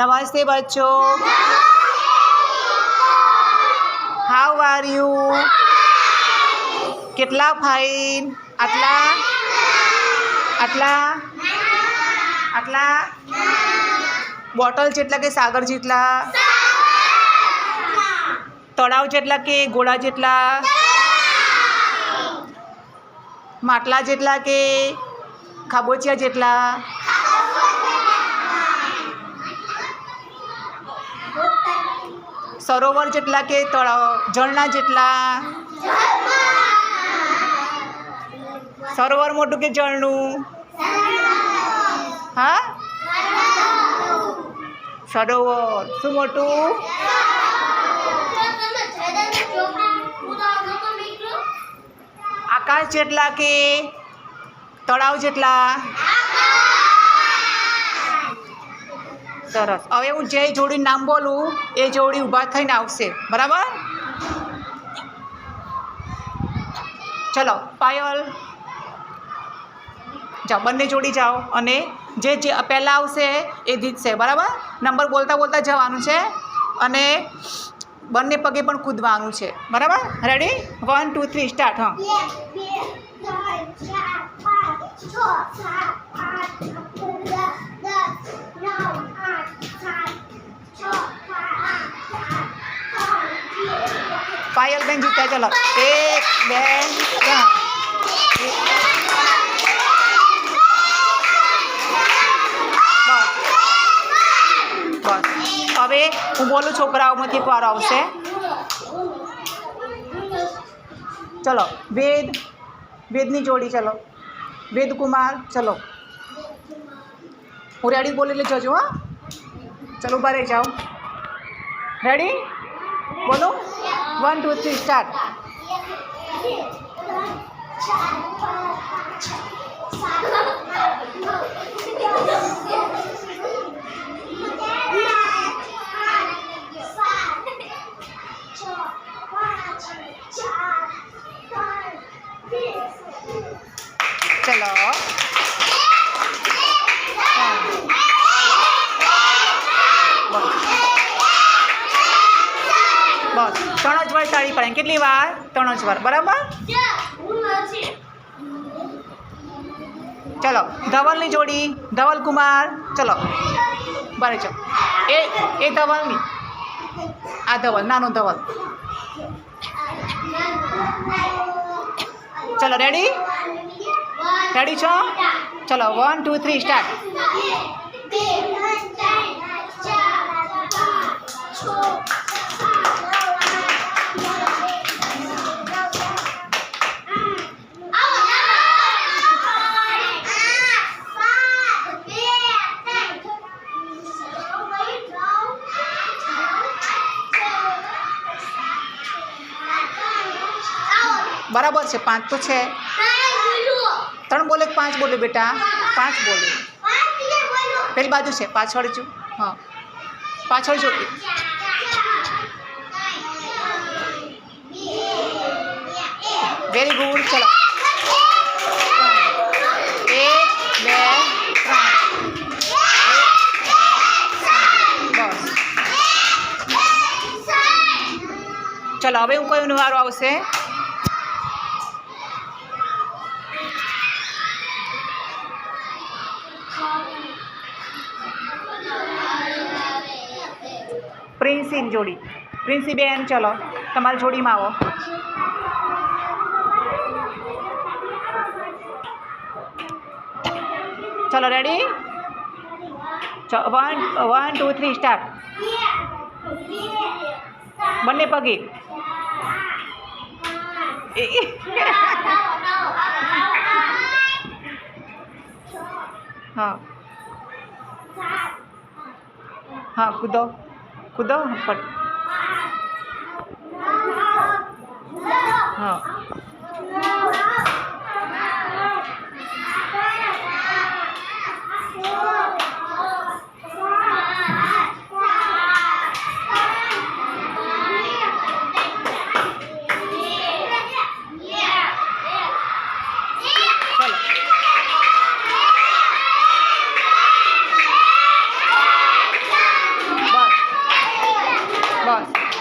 નમસ્તે બચ્ચો. How are you કેટલા ફાઇન આટલા? આટલા? આટલા? બોટલ જેટલા કે સાગર જેટલા? તળાવ જેટલા કે ગોળા જેટલા? માટલા જેટલા કે ખાબોચિયા જેટલા? સરોવર જેટલા કે તળાવ ઝરણા જેટલા. સરોવર મોટું કે ઝરણું હા? સરોવર. શું મોટું? આકાશ જેટલા કે તળાવ જેટલા? સરસ. હવે હું જે જોડી નામ બોલું, એ જોડી ઊભા થઈને આવશે. બરાબર? ચલો, પાયલ. જાઓ, બંને જોડી જાઓ અને જે જે પહેલાં આવશે, એ જીતશે. બરાબર? નંબર બોલતા બોલતા જવાનું છે અને બંને પગે પણ કૂદવાનું છે. બરાબર? Ready one two three start હા. પાયલબેન જીત્યા ચલો. એક, બે, ત્રણ. હવે હું બોલું છોકરાઓમાંથી એક વાર આવશે. ચલો, વેદ, વેદની જોડી, ચલો. વેદ કુમાર ચલો. હું રેડી બોલી એટલે જજો હા. ચલો, ઊભા રહી જાઓ રેડી બોલો. વન ટુ થ્રી સ્ટાર્ટ ચલો ત્રણ જ વાર તાળી પાડે કેટલી વાર? ત્રણ જ વાર. બરાબર? ચલો, ધવલની જોડી. ધવલ કુમાર ચલો. બરાબર ચલો એ એ ધવલની. આ ધવલ, નાનો ધવલ. ચલો રેડી રેડી છો? ચલો વન ટુ થ્રી સ્ટાર્ટ બરાબર છે, પાંચ તો છે. ત્રણ બોલે પાંચ બોલે બેટા? પાંચ બોલે. પેલી બાજુ છે, પાછળ જો. હા. પાછળ જો. વેરી ગુડ ચલો. એક, બે, ત્રણ. ચલો, હવે હું કયું વારો આવશે? પ્રિન્સીની જોડી. પ્રિન્સી બેન, ચલો, તમારી જોડીમાં આવો. ચલો ready one one two three start બંને પગે. હા. હા, કૂદો. કૂદો ફટ હા.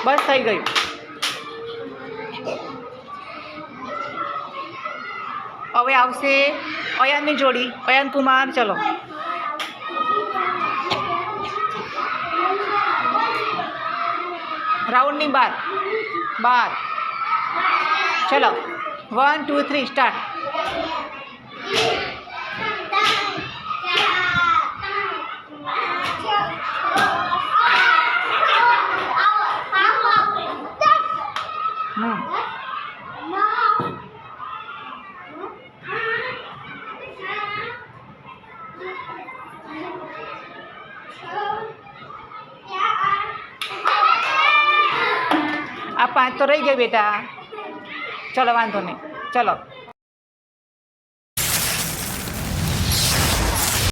બસ થઈ ગયું. હવે આવશે અયાનની જોડી. અયાન કુમાર, ચલો. રાઉન્ડની બાર. બાર. ચલો. વન ટુ થ્રી સ્ટાર્ટ આ પાંચ તો રહી ગયા બેટા. ચલો વાંધો નહીં. ચલો.